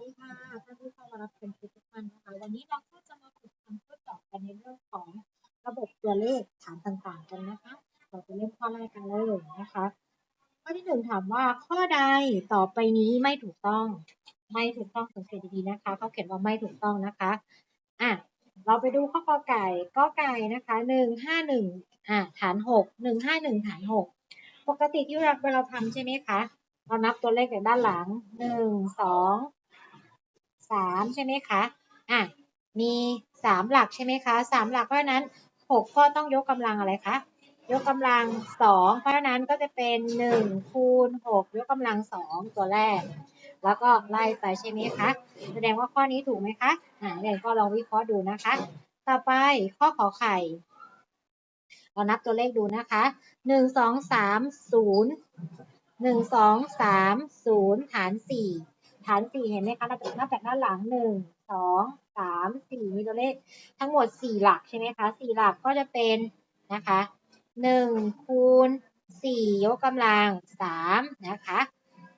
ดีค่ะท่านผู้เข้ามารับชมทุกท่านนะคะวันนี้เราก็จะมาฝึกทำทดสอบกันในเรื่องของระบบตัวเลขฐานต่างๆกันนะคะ เราจะเริ่มข้อแรกกันเลยนะคะ ข้อที่หนึ่งถามว่าข้อใดต่อไปนี้ไม่ถูกต้อง ไม่ถูกต้องสังเกตดีๆนะคะเขาเขียนว่าไม่ถูกต้องนะคะอะเราไปดูข้อกอไก่กอไก่นะคะหนึ่งห้าหนึ่งอะฐานหกหนึ่งห้าหนึ่งฐานหกปกติที่เราเวลาทำใช่ไหมคะเรานับตัวเลขจากด้านหลังหนึ่งสอง สามใช่ไหมคะอะมีสามหลักใช่ไหมคะสามหลักเพราะนั้นหกก็ต้องยกกำลังอะไรคะยกกำลังสองเพราะนั้นก็จะเป็นหนึ่งคูณหกยกกำลังสองตัวแรก แล้วก็ไล่ไปใช่ไหมคะแสดงว่าข้อนี้ถูกไหมคะอ่าเรียนก็ลองวิเคราะห์ดูนะคะ ต่อไปข้อขอไข่เรานับตัวเลขดูนะคะหนึ่งสองสามศูนย์หนึ่งสองสามศูนย์ฐานสี่ ฐานสี่เห็นไหมคะนับจากนับจากด้านหลังหนึ่งสองสามสี่มีตัวเลขทั้งหมดสี่หลักใช่ไหมคะสี่หลักก็จะเป็นนะคะหนึ่งคูณสี่ยกกำลังสามนะคะ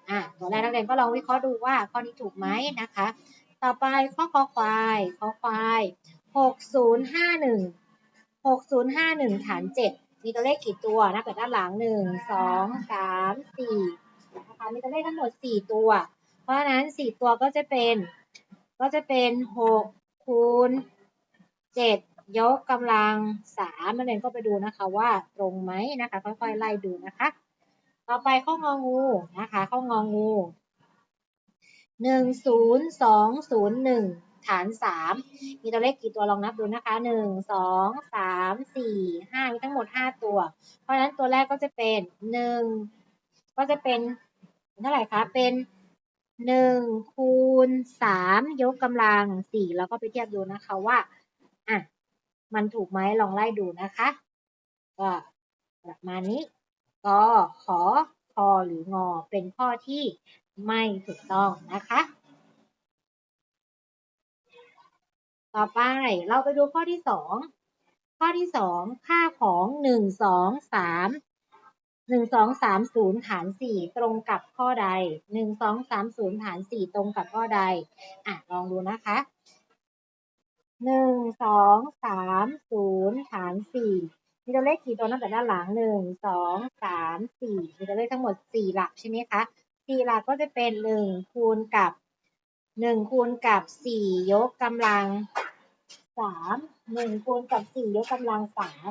อะตัวแรกนักเรียนก็ลองวิเคราะห์ดูว่าข้อนี้ถูกไหมนะคะ ต่อไปข้อคอควายคอควายหกศูนย์ห้าหนึ่งหกศูนย์ห้าหนึ่งฐานเจ็ดมีตัวเลขกี่ตัวนับจากด้านหลังหนึ่งสองสามสี่นะคะมีตัวเลขทั้งหมดสี่ตัว ราะฉะนั้นสี่ตัวก็จะเป็น ก็จะเป็นหกคูณเจ็ดยกกำลังสามนักเรียนก็ไปดูนะคะว่าตรงไหมนะคะ ค่อยๆไล่ดูนะคะ ต่อไปข้ององูนะคะข้ององูหนึ่งศูนย์สองศูนย์หนึ่งฐานสามมีตัวเลขกี่ตัวลองนับดูนะคะหนึ่งสองสามสี่ห้ามีทั้งหมดห้าตัว เพราะฉะนั้นตัวแรกก็จะเป็นหนึ่งก็จะเป็นเท่าไหร่คะเป็น หนึ่งคูณสามยกกำลังสี่แล้วก็ไปเทียบดูนะคะว่าอะมันถูกไหมลองไล่ดูนะคะ ก็ประมาณนี้กขอคอหรืองอเป็นข้อที่ไม่ถูกต้องนะคะ ต่อไปเราไปดูข้อที่สองข้อที่สองค่าของหนึ่งสองสาม หนึ่งสองสามศูนย์ฐานสี่ตรงกับข้อใดหนึ่งสองสามศูนย์ฐานสี่ตรงกับข้อใดอะลองดูนะคะหนึ่งสองสามศูนย์ฐานสี่มีตัวเลขกี่ตัวนับจากด้านหลังหนึ่งสองสามสี่มีตัวเลขทั้งหมดสี่หลักใช่ไหมคะสี่หลักก็จะเป็นหนึ่งคูณกับหนึ่งคูณกับสี่ยกกำลังสามหนึ่งคูณกับสี่ยกกำลังสาม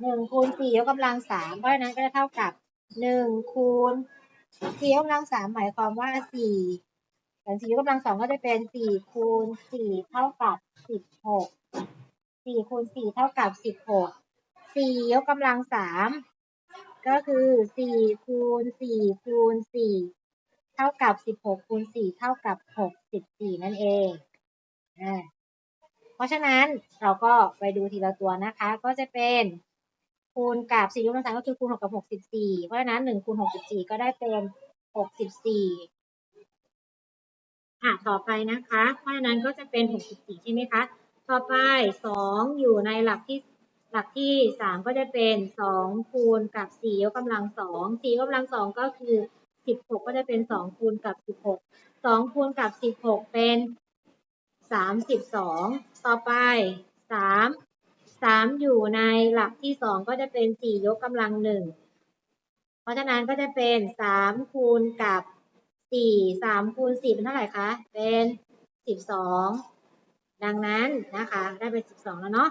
หนึ่งคูณสี่ยกกำลังสามเพราะฉะนั้นก็จะเท่ากับหนึ่งคูณสี่ยกกำลังสามหมายความว่าสี่ส่วนสี่ยกกำลังสองก็จะเป็นสี่คูณสี่เท่ากับสิบหกสี่คูณสี่เท่ากับสิบหกสี่ยกกำลังสามก็คือสี่คูณสี่คูณสี่เท่ากับสิบหกคูณสี่เท่ากับหกสิบสี่นั่นเองอ่าเพราะฉะนั้นเราก็ไปดูทีละตัวนะคะ ก็จะเป็น คูณกับสี่ยกกำลังสามก็คือคูณหกกับหกสิบสี่เพราะฉะนั้นหนึ่งคูณหกสิบสี่ก็ได้เป็นหกสิบสี่อะต่อไปนะคะ เพราะฉะนั้นก็จะเป็น64ใช่ไหมคะ ต่อไป2องอยู่ในหลักที่หลักที่3ก็จะเป็น2คูณกับ4ยกกำลัง2 4ยกกำลัง2ก็คือ16ก็จะเป็น2คูณกับ16 2คูณกับ16เป็น32ต่อไป3 3 อยู่ในหลักที่ 2 ก็จะเป็น 4 ยกกำลัง 1 เพราะฉะนั้นก็จะเป็น 3 คูณกับสี่สามคูณสี่เป็นเท่าไหร่คะ เป็นสิบสองดังนั้นนะคะ ได้เป็นสิบสองแล้วเนาะ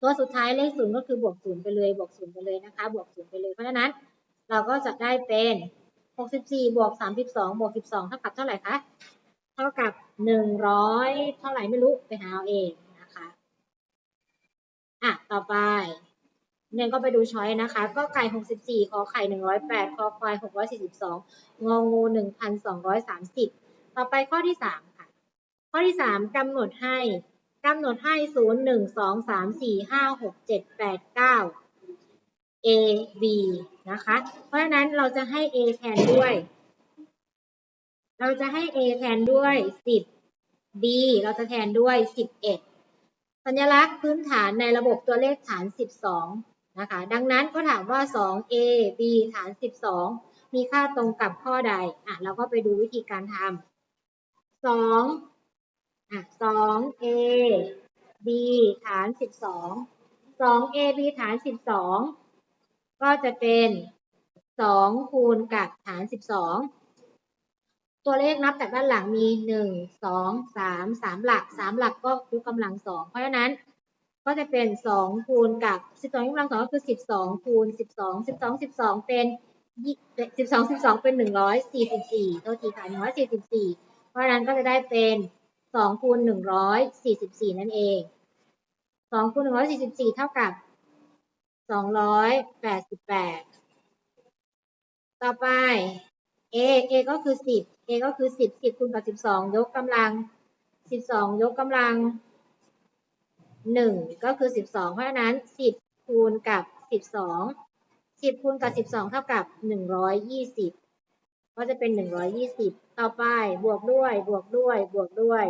ตัวสุดท้ายเลขศูนย์ก็คือบวกศูนย์ไปเลย บวกศูนย์ไปเลยนะคะ บวกศูนย์ไปเลย เพราะฉะนั้นเราก็จะได้เป็นหกสิบสี่บวกสามสิบสองบวกสิบสองเท่ากับเท่าไหร่คะ เท่ากับหนึ่งร้อยเท่าไหร่ไม่รู้ ไปหาเอาเอง ต่อไปเนี่ยก็ไปดูช้อยนะคะ ก็ไก่หกสิบสี่คอไข่หนึ่งร้อยแปดคอควายหกร้อยสี่สิบสองงองูหนึ่งพันสองร้อยสามสิบต่อไปข้อที่สามค่ะ ข้อที่สามกำหนดให้กำหนดให้ศูนย์หนึ่งสองสามสี่ห้าหกเจ็ดแปดเก้า A B นะคะ เพราะฉะนั้นเราจะให้ A แทนด้วย เราจะให้ A แทนด้วยสิบ B เราจะแทนด้วยสิบเอ็ด สัญลักษณ์พื้นฐานในระบบตัวเลขฐาน 12 นะคะ ดังนั้นก็ถามว่า 2a b ฐาน 12 มีค่าตรงกับข้อใด อะ เราก็ไปดูวิธีการทำสองอะสอง a b ฐานสิบสอง 2AB ฐานสิบสองก็จะเป็นสองคูณกับฐานสิบสอง ตัวเลขนับจากด้านหลังมีหนึ่งสองสามสามหลักสามหลักก็ยกกำลังสองเพราะฉะนั้นก็จะเป็นสองคูณกับสิบสองกำลังสองก็คือสิบสองคูณสิบสองสิบสองสิบสองเป็นสิบสองสิบสองเป็นหนึ่งร้อยสี่สิบสี่โทษทีค่ะหนึ่งร้อยสี่สิบสี่เพราะฉะนั้นก็จะได้เป็นสองคูณหนึ่งร้อยสี่สิบสี่นั่นเองสองคูณหนึ่งร้อยสี่สิบสี่เท่ากับสองร้อยแปดสิบแปดต่อไป a a ก็คือสิบ a ก็คือสิบสิบคูณกับสิบสองยกกำลังสิบสองยกกำลังหนึ่งก็คือสิบสองเพราะฉะนั้นสิบคูณกับสิบสองสิบคูณกับสิบสองเท่ากับหนึ่งร้อยยี่สิบก็จะเป็นหนึ่งร้อยี่สิบต่อไปบวกด้วยบวกด้วยบวกด้วย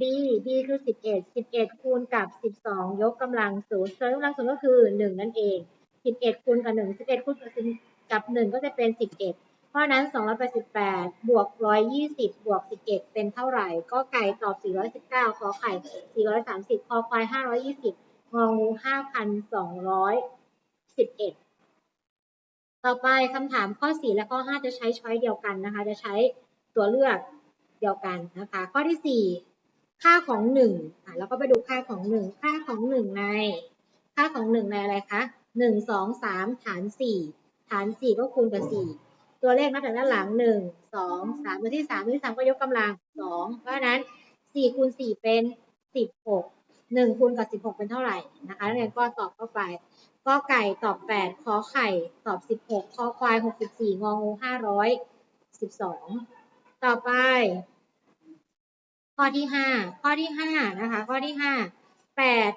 b b คือสิบเอ็ดสิบเอ็ดคูณกับสิบสองยกกำลังศูนย์ยกกำลังศูนย์ก็คือหนึ่งนั่นเองสิบเอ็ดคูณกับหนึ่งสิบเอ็ดคูณกับหนึ่งก็จะเป็นสิบ เพราะนั้น 288 บวก 120 บวก 11 เป็นเท่าไหร่ ก็ไก่ตอบ 419 ขอไข่ 430 คอควาย 520 งองู 5,211 ต่อไปคำถามข้อ 4 และข้อ 5 จะใช้ช้อยเดียวกันนะคะ จะใช้ตัวเลือกเดียวกันนะคะ ข้อที่ 4 ค่าของ1อะแล้วก็ไปดูค่าของ 1 ค่าของ 1 ใน ค่าของ 1 ในอะไรคะ 1 2 3 ฐาน 4 ฐาน 4 ก็คูณกับ 4 ตัวเลขนับจากด้านหลังหนึ่งสองสามตัวที่สามตัวที่สามก็ยกกำลังสองเพราะฉะนั้นสี่คูณสี่เป็นสิบหกหนึ่งคูณกับสิบหกเป็นเท่าไหร่นะคะนักเรียนก็ตอบเข้าไปก็ไก่ตอบแปดขอไข่ตอบสิบหกคอควายหกสิบสี่งองูห้าร้อยสิบสองต่อไป ข้อที่ห้าข้อที่ห้านะคะ ข้อที่ห้าแปด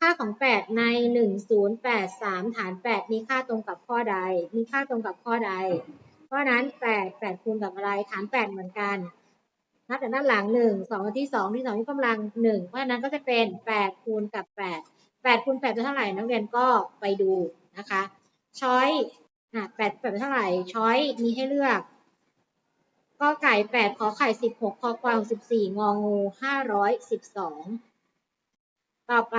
ค่าของ 8 ใน 1083 ฐาน 8 มีค่าตรงกับข้อใด มีค่าตรงกับข้อใด เพราะนั้น 8 8 คูณกับอะไร ฐาน 8 เหมือนกัน นับจากด้านหลัง 1 2 ที่ 2 ที่ 2 ที่กำลัง 1 เพราะนั้นก็จะเป็น 8 คูณกับ 8 8คูณ8เป็นเท่าไหร่นักเรียนก็ไปดูนะคะช้อยอะ8 8เป็นเท่าไหร่ช้อยมีให้เลือกก็ไก่8ขอไข่ 16คอควาย64งองู512 ต่อไป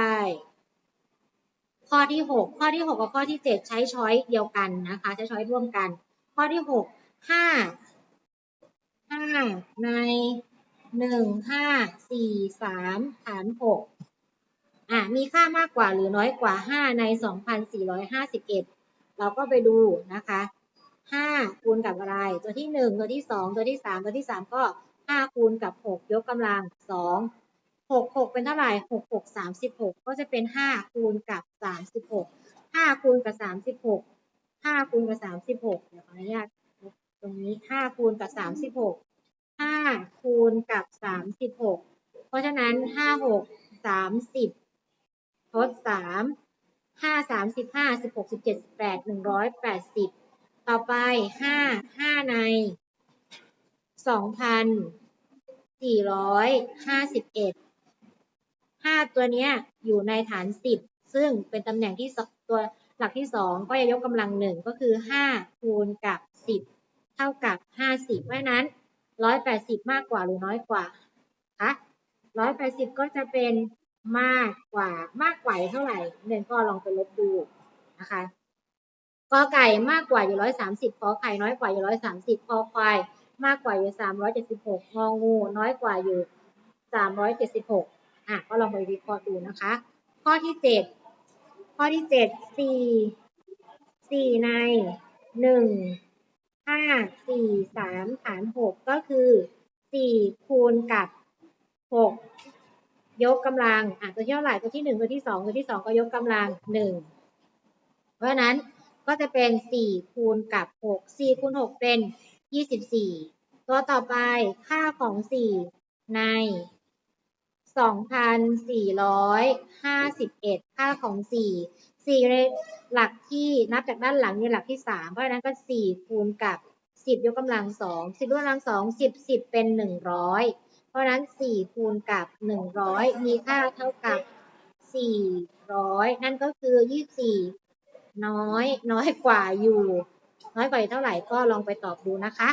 ข้อที่ 6 ข้อที่ 6 กับข้อที่ 7 ใช้ช้อยเดียวกันนะคะ ใช้ช้อยร่วมกัน ข้อที่ 6 5 5 ใน 1 5 4 3 ฐาน 6 อะ มีค่ามากกว่าหรือน้อยกว่า 5 ใน 2,451 เราก็ไปดูนะคะ5คูณกับอะไร ตัวที่1ตัวที่2ตัวที่3ตัวที่3ก็5คูณกับ6ยกกำลัง2 หกหกเป็นเท่าไหร่หกหกสามสิบหกก็จะเป็นห้าคูณกับสามสิบหกห้าคูณกับสามสิบหกห้าคูณกับสามสิบหกเดี๋ยวขออนุญาตตรงนี้ห้าคูณกับสามสิบหกห้าคูณกับสามสิบหกเพราะฉะนั้นห้าหกสามสิบทดสามห้าสามสิบห้าสิบหกสิบเจ็ดสิบแปดหนึ่งร้อยแปดสิบต่อไปห้าห้าในสองพันสี่ร้อยห้าสิบเอ็ด 5 ตัวนี้อยู่ในฐาน 10 ซึ่งเป็นตำแหน่งที่ตัวหลักที่ 2 ก็จะยกกำลัง1ก็คือ 5 คูณกับ 10 เท่ากับ 50 เพราะนั้น 180 มากกว่าหรือน้อยกว่าคะ180 ก็จะเป็นมากกว่ามากกว่าเท่าไหร่เรียนก็ลองไปลบดูนะคะกอไก่มากกว่าอยู่130ขอไข่น้อยกว่าอยู่130คอควายมากกว่าอยู่376งองูน้อยกว่าอยู่376อ่ อะก็ลองไปวิเคราะห์ดูนะคะ ข้อที่เจ็ดข้อที่เจ็ดสี่สี่ในหนึ่งห้าสี่สามฐานหกก็คือสี่คูณกับหกยกกำลังอะตัวที่เท่าไหร่ตัวที่หนึ่งตัวที่สองตัวที่สองก็ยกกำลังหนึ่งเพราะฉะนั้นก็จะเป็นสี่คูณกับหกสี่คูณหกเป็นยี่สิบสี่ตัวต่อไปค่าของสี่ใน 2,451 ค่าของ 4 4ในหลักที่นับจากด้านหลังนี่หลักที่ 3 เพราะฉะนั้นก็ 4 คูณกับ 10 ยกกำลัง 2 10 ยกกำลัง 2 10 10 เป็น 100 เพราะฉะนั้น 4 คูณกับ 100 มีค่าเท่ากับ 400 นั่นก็คือ 24 น้อย น้อยกว่าอยู่ น้อยกว่าหรือเท่าไหร่ก็ลองไปตอบดูนะคะ